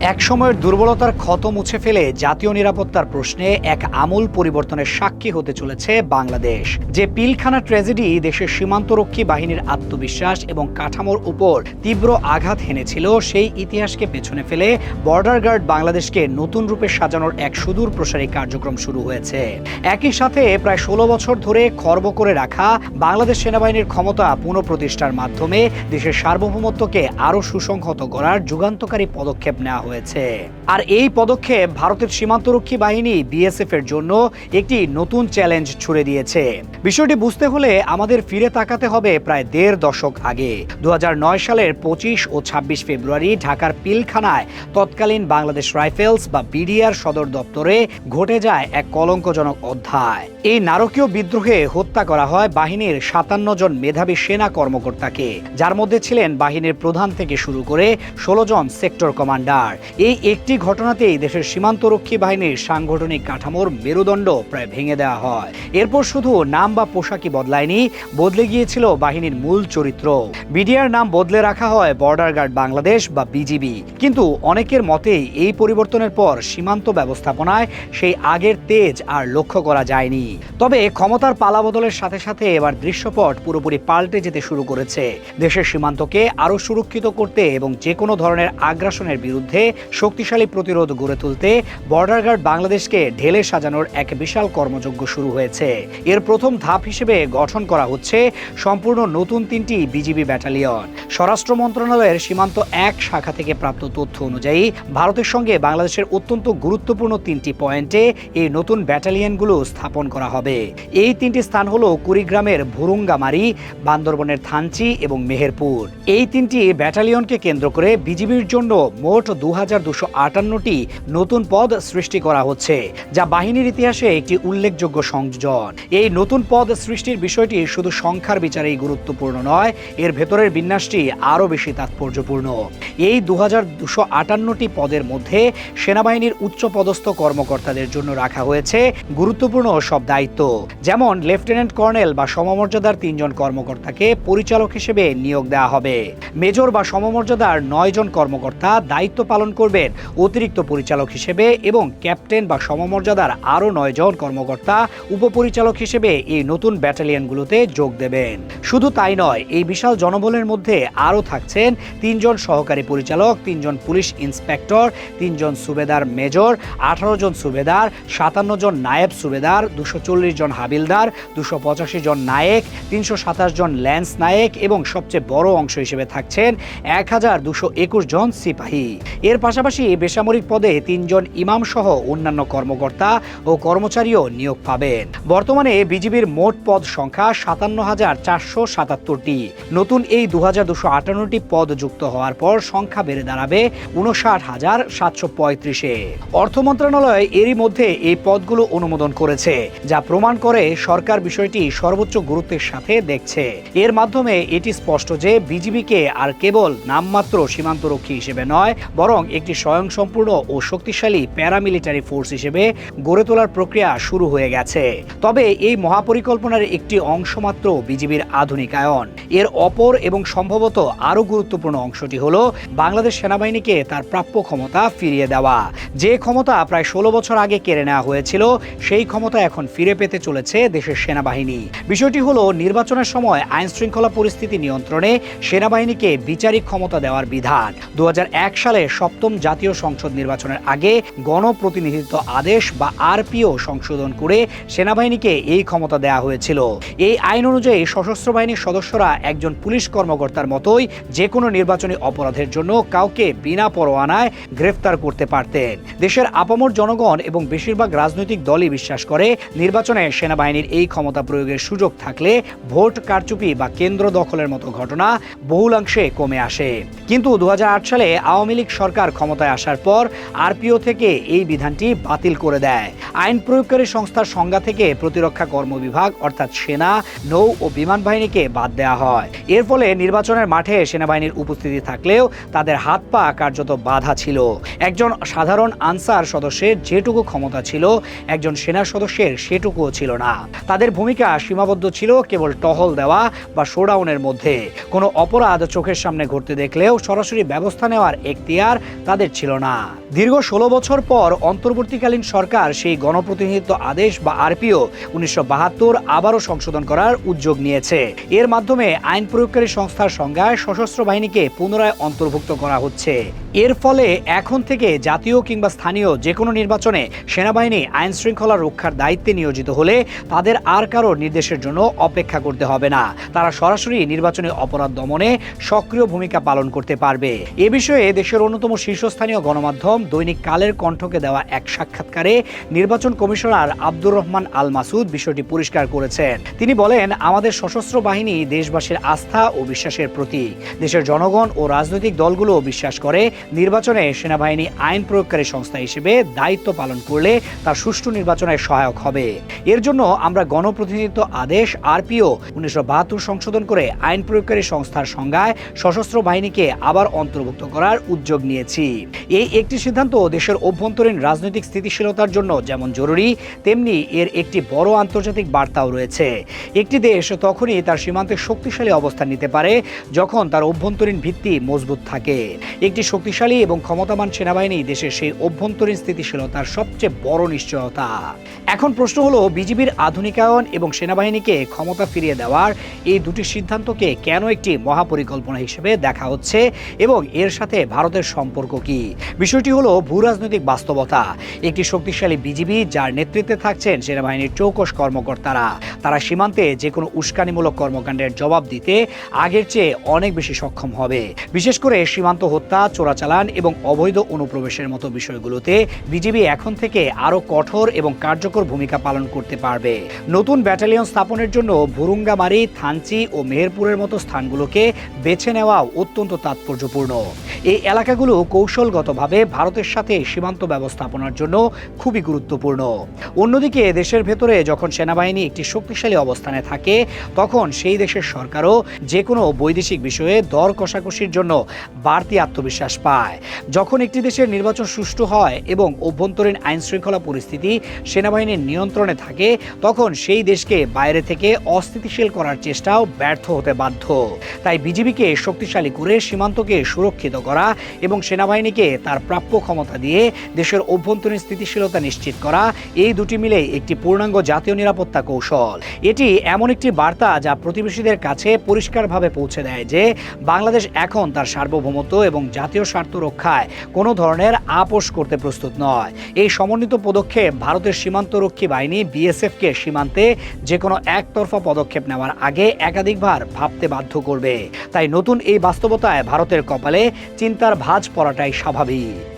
এক সময়ের দুর্বলতার ক্ষত মুছে ফেলে জাতীয় নিরাপত্তার প্রশ্নে এক আমূল পরিবর্তনের সাক্ষী হতে চলেছে বাংলাদেশ। যে পিলখানা ট্র্যাজেডি দেশের সীমান্তরক্ষী বাহিনীর আত্মবিশ্বাস এবং কাঠামোর উপর তীব্র আঘাত হেনেছিল, সেই ইতিহাসকে পেছনে ফেলে বর্ডার গার্ড বাংলাদেশকে নতুন রূপে সাজানোর এক সুদূর প্রসারী কার্যক্রম শুরু হয়েছে। একই সাথে প্রায় ষোলো বছর ধরে খর্ব করে রাখা বাংলাদেশ সেনাবাহিনীর ক্ষমতা পুনঃপ্রতিষ্ঠার মাধ্যমে দেশের সার্বভৌমত্বকে আরও সুসংহত করার যুগান্তকারী পদক্ষেপ নেওয়া হয়েছে। আর এই পদক্ষেপ ভারতের সীমান্তরক্ষী বাহিনী বিএসএফ এর জন্য একটি নতুন চ্যালেঞ্জ ছুড়ে দিয়েছে। বিষয়টি বুঝতে হলে আমাদের ফিরে তাকাতে হবে প্রায় দেড় দশক আগে। দু হাজার নয় সালের পঁচিশ ও ২৬ ফেব্রুয়ারি ঢাকার পিলখানায় তৎকালীন বাংলাদেশ রাইফেলস বা বিডিআর সদর দপ্তরে ঘটে যায় এক কলঙ্কজনক অধ্যায়। এই নারকীয় বিদ্রোহে হত্যা করা হয় বাহিনীর সাতান্ন জন মেধাবী সেনা কর্মকর্তাকে। যার মধ্যে ছিলেন বাহিনীর প্রধান থেকে শুরু করে ষোলো জন সেক্টর কমান্ডার। এই একটি ঘটনাতেই দেশের সীমান্তরক্ষী বাহিনীর সাংগঠনিক কাঠামোর মেরুদণ্ড প্রায় ভেঙে দেওয়া হয়। এরপর শুধু নাম বা পোশাকই বদলায়নি, বদলে গিয়েছিল বাহিনীর মূল চরিত্র। বিডিআর নাম বদলে রাখা হয় বর্ডার গার্ড বাংলাদেশ বা বিজিবি। কিন্তু অনেকের মতেই এই পরিবর্তনের পর সীমান্ত ব্যবস্থাপনায় সেই আগের তেজ আর লক্ষ্য করা যায়নি। তবে ক্ষমতার পালাবদলের সাথে সাথে এবার দৃশ্যপট পুরোপুরি পাল্টে যেতে শুরু করেছে। দেশের সীমান্তকে আরও সুরক্ষিত করতে এবং যে কোনো ধরনের আগ্রাসনের বিরুদ্ধে শক্তিশালী প্রতিরোধ গড়ে তুলতে বর্ডার গার্ড বাংলাদেশকে ঢেলে সাজানোর এক বিশাল কর্মযজ্ঞ শুরু হয়েছে। এর প্রথম ধাপ হিসেবে গঠন করা হচ্ছে সম্পূর্ণ নতুন তিনটি বিজিবি ব্যাটালিয়ন। স্বরাষ্ট্র মন্ত্রণালয়ের সীমান্ত এক শাখা থেকে প্রাপ্ত তথ্য অনুযায়ী ভারতের সঙ্গে বাংলাদেশের অত্যন্ত গুরুত্বপূর্ণ তিনটি পয়েন্টে এই নতুন ব্যাটালিয়নগুলো স্থাপন করা হবে। এই তিনটি স্থান হলো কুড়িগ্রামের ভুরুঙ্গামারি, বান্দরবনের থানচি এবং মেহেরপুর। এই তিনটি ব্যাটালিয়নকে কেন্দ্র করে বিজিবির জন্য মোট দু আটান্নটি নতুন পদ সৃষ্টি করা হচ্ছে, যা বাহিনীর ইতিহাসে একটি উল্লেখযোগ্য সংযোজন। এই নতুন পদ সৃষ্টির বিষয়টি শুধু সংখ্যার বিচারেই গুরুত্বপূর্ণ নয়, এর ভেতরের বিন্যাসটি আরও বেশি তাৎপর্যপূর্ণ। এই দু পদের মধ্যে সেনাবাহিনীর উচ্চপদস্থ কর্মকর্তাদের জন্য রাখা হয়েছে গুরুত্বপূর্ণ সব দায়িত্ব, যেমন লেফটেন্যান্ট কর্নেল বা সমমর্যাদার তিনজন কর্মকর্তাকে পরিচালক হিসেবে নিয়োগ দেওয়া হবে। মেজর বা সমমর্যাদার নয় জন কর্মকর্তা দায়িত্ব পালন করবেন। অতিরিক্ত পরিচালক হিসেবে এবং ক্যাপ্টেন বা সমমর্যাদার আরও নয় জন কর্মকর্তা উপপরিচালক হিসেবে এই নতুন ব্যাটালিয়নগুলোতে যোগ দেবেন। শুধু তাই নয়, এই বিশাল জনবলের মধ্যে আরও থাকছেন তিনজন সহকারী পরিচালক, তিনজন পুলিশ ইন্সপেক্টর, তিনজন সুবেদার মেজর, আঠারো জন সুবেদার, সাতান্ন জন নায়েব সুবেদার, দুশো চল্লিশ জন হাবিলদার, দুশো পঁচাশি জন নায়েক, তিনশো সাতাশ জন ল্যান্স নায়েক এবং সবচেয়ে বড় অংশ হিসেবে থাকছেন এক হাজার দুশো একুশ জন সিপাহী। এর পাশাপাশি বেসামরিক পদে তিনজন ইমাম সহ অন্যান্য কর্মকর্তা ও কর্মচারীও নিয়োগ পাবেন। বর্তমানে বিজিবির মোট পদ সংখ্যা সাতান্ন হাজার চারশো সাতাত্তরটি। নতুন এই দু হাজার দুশো আটান্নটি পদ যুক্ত হওয়ার পর সংখ্যা বেড়ে দাঁড়াবে উনষাট হাজার সাতশো পঁয়ত্রিশে। অর্থ মন্ত্রণালয় এরই মধ্যে এই পদগুলো অনুমোদন করেছে, যা প্রমাণ করে সরকার বিষয়টি সর্বোচ্চ গুরুত্বের সাথে দেখছে। এর মাধ্যমে এটি স্পষ্ট যে বিজিবিকে আর কেবল নামমাত্র সীমান্তরক্ষী হিসেবে নয়, বরং একটি স্বয়ংসম্পূর্ণ ও শক্তিশালী প্যারামিলিটারি ফোর্স হিসেবে গড়ে তোলার প্রক্রিয়া শুরু হয়ে গেছে। তবে এই মহাপরিকল্পনার একটি অংশ মাত্র বিজিবির আধুনিকায়ন। এর অপর এবং সম্ভবত আরও গুরুত্বপূর্ণ অংশটি হলো বাংলাদেশ সেনাবাহিনীকে তার প্রাপ্য ক্ষমতা ফিরিয়ে দেওয়া। যে ক্ষমতা প্রায় ষোলো বছর আগে কেড়ে নেওয়া হয়েছিল, সেই ক্ষমতা এখন ফিরে পেতে চলেছে দেশের সেনাবাহিনী। বিষয়টি হলো নির্বাচনের সময় আইন শৃঙ্খলা পরিস্থিতি নিয়ন্ত্রণে সেনাবাহিনীকে বিচারিক ক্ষমতা দেওয়ার বিধান। দু হাজার এক সালে সপ্তম জাতীয় সংসদ নির্বাচনের আগে গণপ্রতিনিধিত্ব আদেশ বা আরপিও সংশোধন করে সেনাবাহিনীকে এই ক্ষমতা দেওয়া হয়েছিল। এই আইন অনুযায়ী সশস্ত্র বাহিনীর সদস্যরা একজন পুলিশ কর্মকর্তার মতোই যে কোনো নির্বাচনী অপরাধের জন্য কাউকে বিনা পরোয়ানায় গ্রেফতার করতে পারতেন। দেশের আপামর জনগণ এবং বেশিরভাগ রাজনৈতিক দলই বিশ্বাস করে নির্বাচনে সেনাবাহিনীর এই ক্ষমতা প্রয়োগের সুযোগ থাকলে ভোট কারচুপি বা কেন্দ্র দখলের মতো ঘটনা বহুলাংশে কমে আসে। কিন্তু দু হাজার আট সালে আওয়ামী লীগ সরকার ক্ষমতায় আসার পর আরপিও থেকে এই বিধানটি বাতিল করে দেয়। আইন প্রয়োগকারী সংস্থার সংজ্ঞা থেকে প্রতিরক্ষা কর্ম বিভাগ অর্থাৎ সেনা, নৌ ও বিমান বাহিনীকে বাদ দেওয়া হয়। এর ফলে নির্বাচনের মাঠে সেনাবাহিনীর উপস্থিতি থাকলেও তাদের হাত পা কার্যত বাধা ছিল। একজন সাধারণ আনসার সদস্যের যেটুকু ক্ষমতা ছিল, একজন সেনা সদস্যের সেটুকুও ছিল না। তাদের ভূমিকা সীমাবদ্ধ ছিল, কেবল টহল দেওয়া বা শোডাউনের মধ্যে। কোনো অপরাধ চোখের সামনে ঘটতে দেখলেও সরাসরি ব্যবস্থা নেওয়ার এখতিয়ার তাদের ছিল না। দীর্ঘ ষোলো বছর পর অন্তর্বর্তীকালীন সরকার সেই গণপ্রতিনিধিত্ব আদেশ বা আরপিও উনিশশো বাহাত্তর আবারও সংশোধন করার উদ্যোগ নিয়েছে। এর মাধ্যমে আইন প্রয়োগকারী সংস্থার সংজ্ঞায় সশস্ত্র বাহিনীকে পুনরায় অন্তর্ভুক্ত করা হচ্ছে। এর ফলে এখন থেকে জাতীয় কিংবা স্থানীয় যে কোনো নির্বাচনে সেনাবাহিনী আইন শৃঙ্খলা রক্ষার দায়িত্বে নিয়োজিত হলে তাদের আর কারও নির্দেশের জন্য অপেক্ষা করতে হবে না। তারা সরাসরি নির্বাচনী অপরাধ দমনে সক্রিয় ভূমিকা পালন করতে পারবে। এ বিষয়ে দেশের অন্যতম শীর্ষস্থানীয় গণমাধ্যম দৈনিক কালের কণ্ঠকে দেওয়া এক সাক্ষাৎকারে নির্বাচন কমিশনার আব্দুর রহমান আল মাসুদ বিষয়টি পরিষ্কার করেছেন। তিনি বলেন, আমাদের সশস্ত্র বাহিনী দেশবাসীর আস্থা ও বিশ্বাসের প্রতীক। দেশের জনগণ ও রাজনৈতিক দলগুলো বিশ্বাস করে, নির্বাচনে সেনাবাহিনী আইন প্রয়োগকারী সংস্থা হিসেবে দায়িত্ব পালন করলে তার সুষ্ঠু নির্বাচনে সহায়ক হবে। এর জন্য আমরা গণপ্রতিনিধিত্ব আদেশ, আরপিও উনিশশো বাহাত্তর সংশোধন করে আইন প্রয়োগকারী সংস্থার সংজ্ঞায় সশস্ত্র বাহিনীকে আবার অন্তর্ভুক্ত করার উদ্যোগ নিয়েছি। এই একটি সিদ্ধান্ত দেশের অভ্যন্তরীণ রাজনৈতিক স্থিতিশীলতার জন্য যেমন জরুরি, তেমনি এর একটি বড় আন্তর্জাতিক বার্তাও রয়েছে। একটি দেশ তখনই তার সীমান্তে শক্তিশালী অবস্থান নিতে পারে যখন তার অভ্যন্তরীণ ভিত্তি মজবুত থাকে। একটি শক্তিশালী এবং ক্ষমতাবান সেনাবাহিনী দেশের সেই অভ্যন্তরীণ স্থিতিশীলতার সবচেয়ে বড় নিশ্চয়তা। এখন প্রশ্ন হলো, বিজিবির আধুনিকায়ন এবং সেনাবাহিনীকে ক্ষমতা ফিরিয়ে দেওয়ার এই দুটি সিদ্ধান্তকে কেন একটি মহাপরিকল্পনা হিসেবে দেখা হচ্ছে এবং এর সাথে ভারতের সম্পর্ক কি? বিষয়টি হলো ভূ রাজনৈতিক বাস্তবতা। একটি শক্তিশালী বিজিবি যার নেতৃত্বে থাকছেন সেনাবাহিনীর চৌকস কর্মকর্তারা। তারা সীমান্তে যে কোনো উস্কানিমূলক কর্মকাণ্ডের জবাব দিতে আগের চেয়ে অনেক বেশি সক্ষম হবে। বিশেষ করে সীমান্ত হত্যা, চোরাচালান এবং অবৈধ অনুপ্রবেশের মতো বিষয়গুলোতে বিজিবি এখন থেকে আরও কঠোর এবং কার্যকর ভূমিকা পালন করতে পারবে। নতুন ব্যাটালিয়ন স্থাপনের জন্য ভুরুঙ্গামারি, থানচি ও মেহেরপুরের মতো স্থানগুলোকে বেছে নেওয়া অত্যন্ত তাৎপর্যপূর্ণ। এই এলাকাগুলো কৌশলগতভাবে ভারতের সাথে সীমান্ত ব্যবস্থাপনার জন্য খুবই গুরুত্বপূর্ণ। অন্যদিকে দেশের ভেতরে যখন সেনাবাহিনী একটি শক্তিশালী অবস্থানে থাকে, তখন সেই দেশের সরকারও যে কোনো বৈদেশিক বিষয়ে দর কষাকষির জন্য বাড়তি আত্মবিশ্বাস পায়। যখন একটি দেশের নির্বাচন সুষ্ঠু হয় এবং অভ্যন্তরীণ আইন শৃঙ্খলা পরিস্থিতি সেনাবাহিনীর নিয়ন্ত্রণে থাকে, তখন সেই দেশকে বাইরে থেকে অস্থিতিশীল করার চেষ্টাও ব্যর্থ হতে বাধ্য। তাই বিজিবিকে শক্তিশালী করে সীমান্তকে সুরক্ষিত করা এবং সেনাবাহিনীকে তার প্রাপ্য ক্ষমতা দিয়ে দেশের অভ্যন্তরীণ স্থিতিশীলতা নিশ্চিত করা, এই দুটি মিলে একটি পূর্ণাঙ্গ জাতীয় নিরাপত্তা কৌশল। এটি এমন একটি বার্তা যা প্রতিবেশীদের কাছে পরিষ্কারভাবে পৌঁছে দেয় যে বাংলাদেশ এখন তার সার্বভৌমত্ব এবং জাতীয় স্বার্থ রক্ষায় কোনো ধরনের আপোষ করতে প্রস্তুত নয়। এই সমন্বিত পদক্ষেপ ভারতের সীমান্তরক্ষী বাহিনী বিএসএফকে সীমান্তে যে কোনো একতরফা পদক্ষেপ নেওয়ার আগে একাধিকবার ভাবতে বাধ্য করবে। তাই নতুন এই বাস্তবতায় ভারতের কপালে চিন্তার ভাঁজ পড়াটাই স্বাভাবিক।